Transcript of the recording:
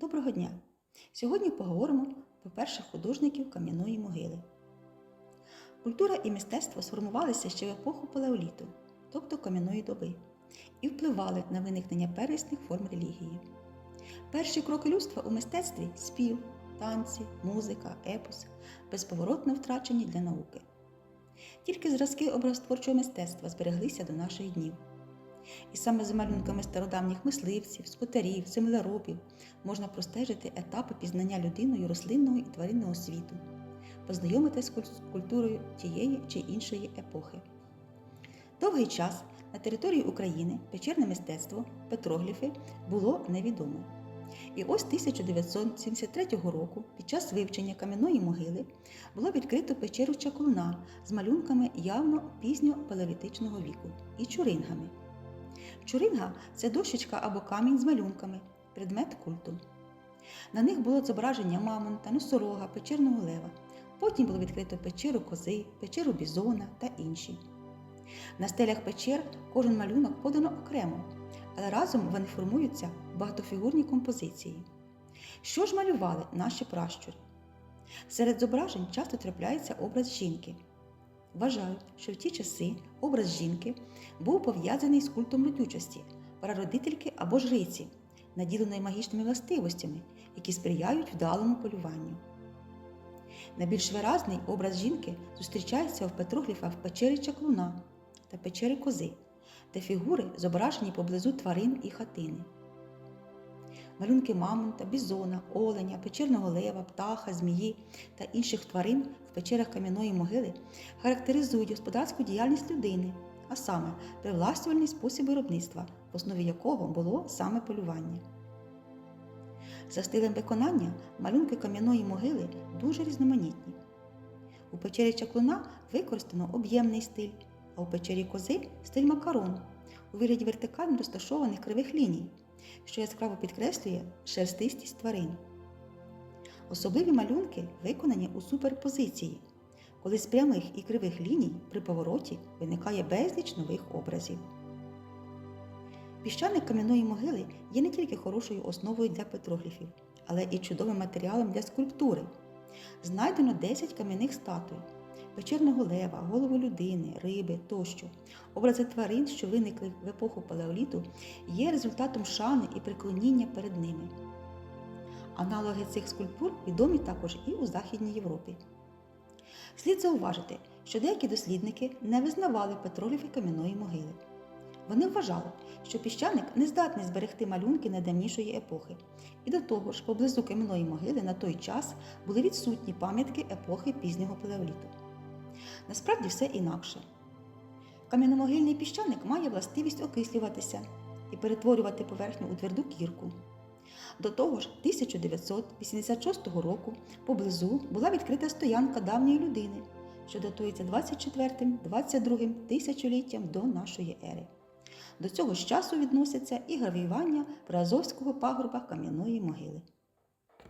Доброго дня! Сьогодні поговоримо про перших художників кам'яної могили. Культура і мистецтво сформувалися ще в епоху палеоліту, тобто кам'яної доби, і впливали на виникнення первісних форм релігії. Перші кроки людства у мистецтві спів, танці, музика, епос безповоротно втрачені для науки. Тільки зразки образотворчого мистецтва збереглися до наших днів. І саме за малюнками стародавніх мисливців, скотарів, землеробів можна простежити етапи пізнання людиною рослинного і тваринного світу, познайомитись з культурою тієї чи іншої епохи. Довгий час на території України печерне мистецтво, петрогліфи було невідомо. І ось 1973 року, під час вивчення кам'яної могили, було відкрито печеру Чаклуна з малюнками явно пізньопалеолітичного віку і чурингами. Чуринга це дощечка або камінь з малюнками, предмет культу. На них було зображення мамонта, носорога, печерного лева. Потім було відкрито печеру кози, печеру бізона та інші. На стелях печер кожен малюнок подано окремо, але разом вони формуються в багатофігурні композиції. Що ж малювали наші пращури? Серед зображень часто трапляється образ жінки. Вважають, що в ті часи образ жінки був пов'язаний з культом родючості, прародительки або жриці, наділеної магічними властивостями, які сприяють вдалому полюванню. Найбільш виразний образ жінки зустрічається в петрогліфах печері Чаклуна та печери Кози, де фігури зображені поблизу тварин і хатини. Малюнки мамонта, бізона, оленя, печерного лева, птаха, змії та інших тварин в печерах кам'яної могили характеризують господарську діяльність людини, а саме привласнювальний спосіб виробництва, в основі якого було саме полювання. За стилем виконання малюнки кам'яної могили дуже різноманітні. У печері чаклуна використано об'ємний стиль, а у печері кози стиль макарон у вигляді вертикально розташованих кривих ліній, що яскраво підкреслює шерстистість тварин. Особливі малюнки виконані у суперпозиції, коли з прямих і кривих ліній при повороті виникає безліч нових образів. Піщаник кам'яної могили є не тільки хорошою основою для петрогліфів, але і чудовим матеріалом для скульптури. Знайдено 10 кам'яних статуй, печерного лева, голову людини, риби тощо. Образи тварин, що виникли в епоху палеоліту, є результатом шани і приклоніння перед ними. Аналоги цих скульптур відомі також і у Західній Європі. Слід зауважити, що деякі дослідники не визнавали петроліфи кам'яної могили. Вони вважали, що піщаник не здатний зберегти малюнки найдавнішої епохи, і до того ж, поблизу кам'яної могили на той час були відсутні пам'ятки епохи пізнього палеоліту. Насправді все інакше. Кам'яномогильний піщаник має властивість окислюватися і перетворювати поверхню у тверду кірку. До того ж, 1986 року поблизу була відкрита стоянка давньої людини, що датується 24-22 тисячоліттям до нашої ери. До цього ж часу відносяться і гравіювання приазовського пагорба кам'яної могили.